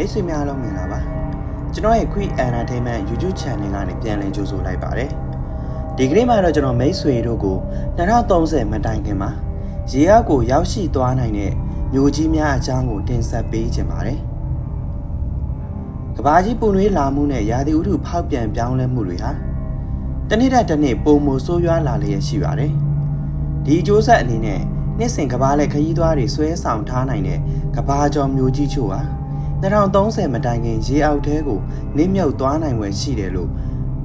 မိတ်ဆွေများအားလုံးမင်္ဂလာပါကျွန်တော်ရဲ့ Quick Entertainment YouTube Channel ကနေပြန်လည်ကြိုဆိုလိုက်ပါတယ်ဒီကနေ့မှာတော့ကျွန်တော်မိတ်ဆွေတို့ကို2030မတိုင်ခင်မှာရေအောက်ကိုရောက်ရှိသွားနိုင်တဲ့မျိုးကြီးများအကြောင်းကိုတင်ဆက်ပေးခြင်းပါတယ်ကဘာကြီးပူနွေးလာမှုနဲ့ရာသီဥတုဖောက်ပြန်ပြောင်းလဲမှုတွေဟာတနေ့တစ်တစ်နေ့ပုံမဆိုးရွားလာလျက်ရှိပါတယ်ဒီအကျိုးဆက်အနေနဲ့နှစ်စဉ်ကဘာလဲခရီးသွားတွေဆွဲဆောင်ထားနိုင်တဲ့ကဘာကျော်မျိုးကြီးချို့ဟာ 2030မတိုင်ခင်ရေအောက်ထဲကိုနစ်မြုပ်သွားနိုင်ွယ်ရှိတယ်လို့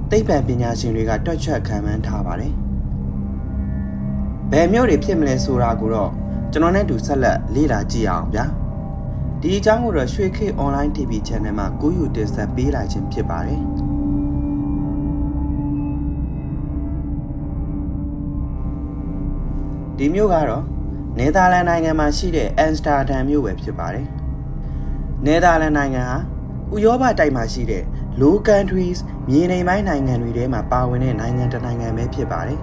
သိပ္ပံပညာရှင်တွေကတွက်ချက်ခံမှန်းထားပါတယ်။ဘယ်မျိုးတွေဖြစ်မလဲဆိုတာကိုတော့ကျွန်တော်နဲ့တူဆက်လက်လေ့လာကြည့်အောင်ဗျာ။ဒီအကြောင်းကိုတော့ရွှေခေ online TV channel မှာကိုယူတင်ဆက်ပေးလာခြင်းဖြစ်ပါတယ်။ဒီမျိုးကတော့နယ်သာလန်နိုင်ငံမှာရှိတဲ့အမ်စတာဒမ်မြို့ပဲဖြစ်ပါတယ်။ နယ်သာလန်နိုင်ငံဟာဥရောပတိုက်မှာရှိတဲ့ low countries မြေနေပိုင်းနိုင်ငံတွေထဲမှာပါဝင်တဲ့နိုင်ငံတစ်နိုင်ငံပဲဖြစ်ပါတယ်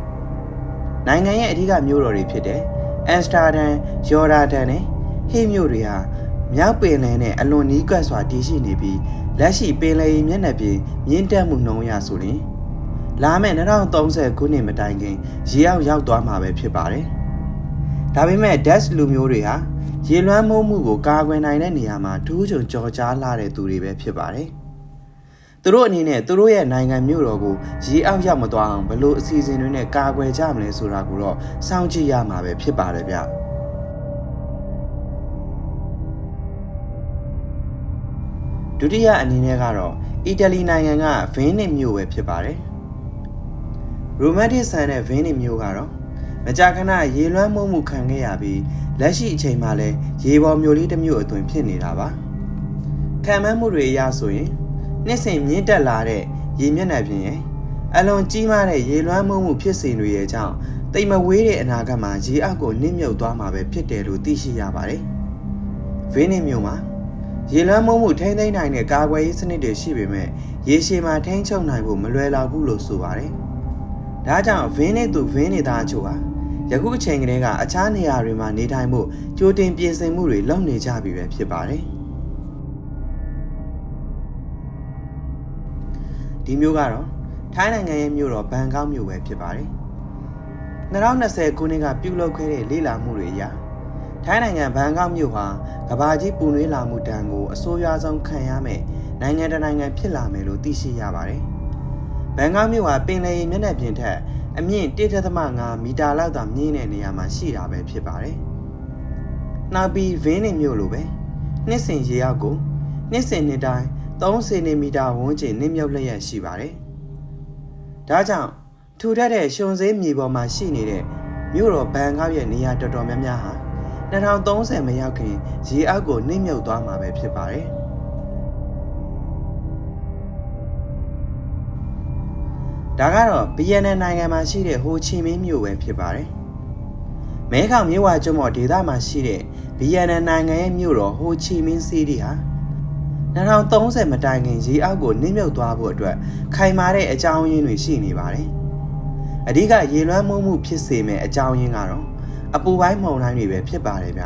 ။နိုင်ငံရဲ့အဓိကမြို့တော်တွေဖြစ်တဲ့အမ်စတာဒမ်၊ယော်ဒါဒန်နဲ့ဟေးမြို့တွေဟာမြောက်ပင်လယ်နဲ့အလွန်နီးကပ်စွာတည်ရှိနေပြီးလက်ရှိပင်လယ်ရေမျက်နှာပြင်မြင့်တက်မှုနှုန်းရဆိုရင်လာမယ့်2030ခုနှစ်မတိုင်ခင်ရေအောက်ရောက်သွားမှာပဲဖြစ်ပါတယ်။ ဒါပေမဲ့ Dutch လူမျိုးတွေဟာရေလွှမ်းမိုးမှုကိုကာကွယ်နိုင်တဲ့နေရာမှာထူးချွန်ကြော်ကြားလာတဲ့သူတွေပဲဖြစ်ပါတယ်။သူတို့အနေနဲ့သူတို့ရဲ့နိုင်ငံမြို့တော်ကိုရေအောက်ရောက်မသွားအောင်ဘလို့အစီအစဉ်တွေနဲ့ကာကွယ်ကြမလဲဆိုတာကိုတော့စောင့်ကြည့်ရမှာပဲဖြစ်ပါတယ်ဗျ။ဒုတိယအနေနဲ့ကတော့အီတလီနိုင်ငံကဗင်းနစ်မြို့ပဲဖြစ်ပါတယ်။ရိုမန်တစ်ဆန်တဲ့ဗင်းနစ်မြို့ကတော့ မကြာခဏရေလွှမ်းမိုးမှုခံခဲ့ရပြီးလက်ရှိအချိန်မှာလည်းရေပေါ်မျိုးလေးတစ်မျိုးအသွင်ဖြစ်နေတာပါ။ခံမှန်းမှုတွေအရဆိုရင်နှစ်စဉ်မြင့်တက်လာတဲ့ရေမျက်နှာပြင်ရဲ့အလွန်ကြီးမားတဲ့ရေလွှမ်းမိုးမှုဖြစ်စဉ်တွေရဲ့ကြောင့်တိမ်မဝေးတဲ့အနာဂတ်မှာရေအောက်ကိုနစ်မြုပ်သွားမှာပဲဖြစ်တယ်လို့သိရှိရပါတယ်။ဗင်းနစ်မြို့မှာရေလွှမ်းမိုးမှုထိန်းသိမ်းနိုင်တဲ့ကာကွယ်ရေးစနစ်တွေရှိပေမဲ့ရေရှည်မှာထိန်းချုပ်နိုင်ဖို့မလွယ်လောက်ဘူးလို့ဆိုပါတယ်။ ဒါကြောင့်ဗင်းနစ်သူဗင်းနေသားအချို့ဟာယခုအချိန်ကလေးကအခြားနေရာတွေမှာနေထိုင်ဖို့ကြိုတင်ပြင်ဆင်မှုတွေလုပ်နေကြပြီပဲဖြစ်ပါတယ်။ဒီမျိုးကတော့ထိုင်းနိုင်ငံရဲ့မြို့တော်ဘန်ကောက်မြို့ပဲဖြစ်ပါတယ်။2020ခုနှစ်ကပြုလုပ်ခဲ့တဲ့လေ့လာမှုတွေအရထိုင်းနိုင်ငံဘန်ကောက်မြို့ဟာကဘာကြီးပူနွေးလာမှုတန်ကိုအဆိုးရွားဆုံးခံရမယ့်နိုင်ငံတစ်နိုင်ငံဖြစ်လာမယ်လို့သိရှိရပါတယ်။ ဘန်ကောက်မြို့ဟာပင်လယ်ရေမျက်နှာပြင်ထက်အမြင့်1.5မီတာလောက်သာမြင့်တဲ့နေရာမှာရှိတာပဲဖြစ်ပါတယ်။နောက်ပြီးဗင်းနေမြို့လိုပဲနှစ်စဉ်ရေအောက်ကိုနှစ်စဉ်နှစ်တိုင်း3စင်တီမီတာဝန်းကျင်နစ်မြုပ်လျက်ရှိပါတယ်။ဒါကြောင့်ထူထပ်တဲ့ရှုံစေးမြေပေါ်မှာရှိနေတဲ့မြို့တော်ဘန်ကောက်ရဲ့နေရာတော်တော်များများဟာ2030မရောက်ခင်ရေအောက်ကိုနှိမ့်မြုပ်သွားမှာပဲဖြစ်ပါတယ်။ ဒါကတော့ဗီယက်နမ်နိုင်ငံမှာရှိတဲ့ဟိုချီမင်းမြို့ပဲဖြစ်ပါတယ်။မဲခေါင်မြို့ဝကျွန်းပေါ်ဒေသမှာရှိတဲ့ဗီယက်နမ်နိုင်ငံရဲ့မြို့တော်ဟိုချီမင်းစီးတီဟာ2030မတိုင်ခင်ရေအောက်ကိုနှိမ့်မြုပ်သွားဖို့အတွက်ခိုင်မာတဲ့အကြောင်းရင်းတွေရှိနေပါတယ်။အဓိကရေလွှမ်းမိုးမှုဖြစ်စေမဲ့အကြောင်းရင်းကတော့အပူပိုင်းမုန်တိုင်းတွေပဲဖြစ်ပါတယ်ဗျ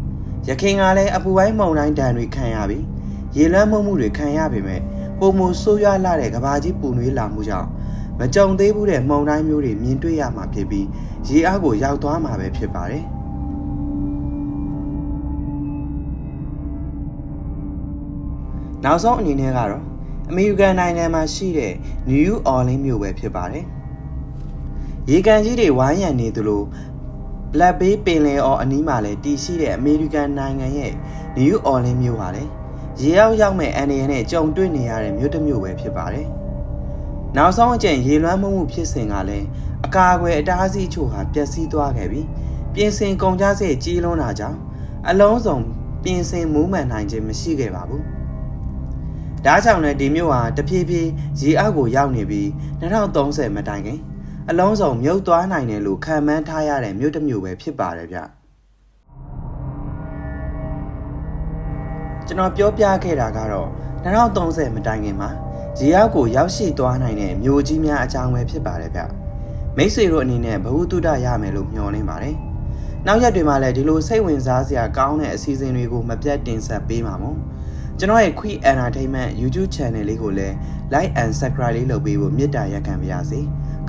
။ရခိုင်ကလည်းအပူပိုင်းမုန်တိုင်းဒဏ်တွေခံရပြီးရေလွှမ်းမိုးမှုတွေခံရပေမဲ့ပုံမဆိုးရွားလာတဲ့ကဘာကြီးပူနွေးလာမှုကြောင့် မကြုံသေးဘူးတဲ့မုန်တိုင်းမျိုးတွေမြင်တွေ့ရမှာဖြစ်ပြီးရေအားကိုရောက်သွားမှာပဲဖြစ်ပါတယ်။နောက်ဆုံးအနေနဲ့ကတော့အမေရိကန်နိုင်ငံမှာရှိတဲ့ New Orleans မြို့ပဲဖြစ်ပါတယ်။ရေကန်ကြီးတွေဝိုင်းရံနေသလို Black Bay ပင်လယ်အော်အနီးမှာလည်းတည်ရှိတဲ့အမေရိကန်နိုင်ငံရဲ့ New Orleans မြို့ပါလေရေရောက်ရောက်မဲ့အန်ဒီယန်နဲ့ကြုံတွေ့နေရတဲ့မြို့တစ်မြို့ပဲဖြစ်ပါတယ်။ နောက်ဆုံးအကျင့်ရေလွှမ်းမှုမှုဖြစ်စဉ်ကလည်းအကာအကွယ်အတားအဆီးချို့ဟာပျက်စီးသွားခဲ့ပြီးပြင်ဆင်ကုန်ကြစည်ကြီးလွန်းတာကြောင့်အလုံးစုံပြင်ဆင်မူးမှန်နိုင်ခြင်းမရှိခဲ့ပါဘူး။ဒါကြောင့်လည်းဒီမြို့ဟာတဖြည်းဖြည်းရေအောက်ကိုရောက်နေပြီး2030မတိုင်ခင်အလုံးစုံမြုပ်သွားနိုင်တယ်လို့ခံမှန်းထားရတဲ့မြို့တစ်မြို့ပဲဖြစ်ပါတယ်ဗျ။ကျွန်တော်ပြောပြခဲ့တာကတော့2030မတိုင်ခင်မှာ ရေအောက်ကိုရောက်ရှိသွားနိုင်တဲ့မြို့ကြီးများအကြောင်းပဲဖြစ်ပါတယ်ဗျမိတ်ဆွေတို့အနေနဲ့ဘဝတုဒရမယ်လို့မျှော်လင့်ပါတယ်နောက်ရက်တွေမှာလည်းဒီလိုစိတ်ဝင်စားစရာကောင်းတဲ့အစီအစဉ်တွေကိုမပြတ်တင်ဆက်ပေးပါမို့ကျွန်တော်ရဲ့ Quick Entertainment YouTube Channel လေးကိုလည်း Like and Subscribe လေးလုပ်ပေးဖို့မေတ္တာရက်ခံပါရစေ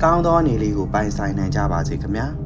ကောင်းသောအနေလေးကိုပိုင်ဆိုင်နိုင်ကြပါစေခင်ဗျာ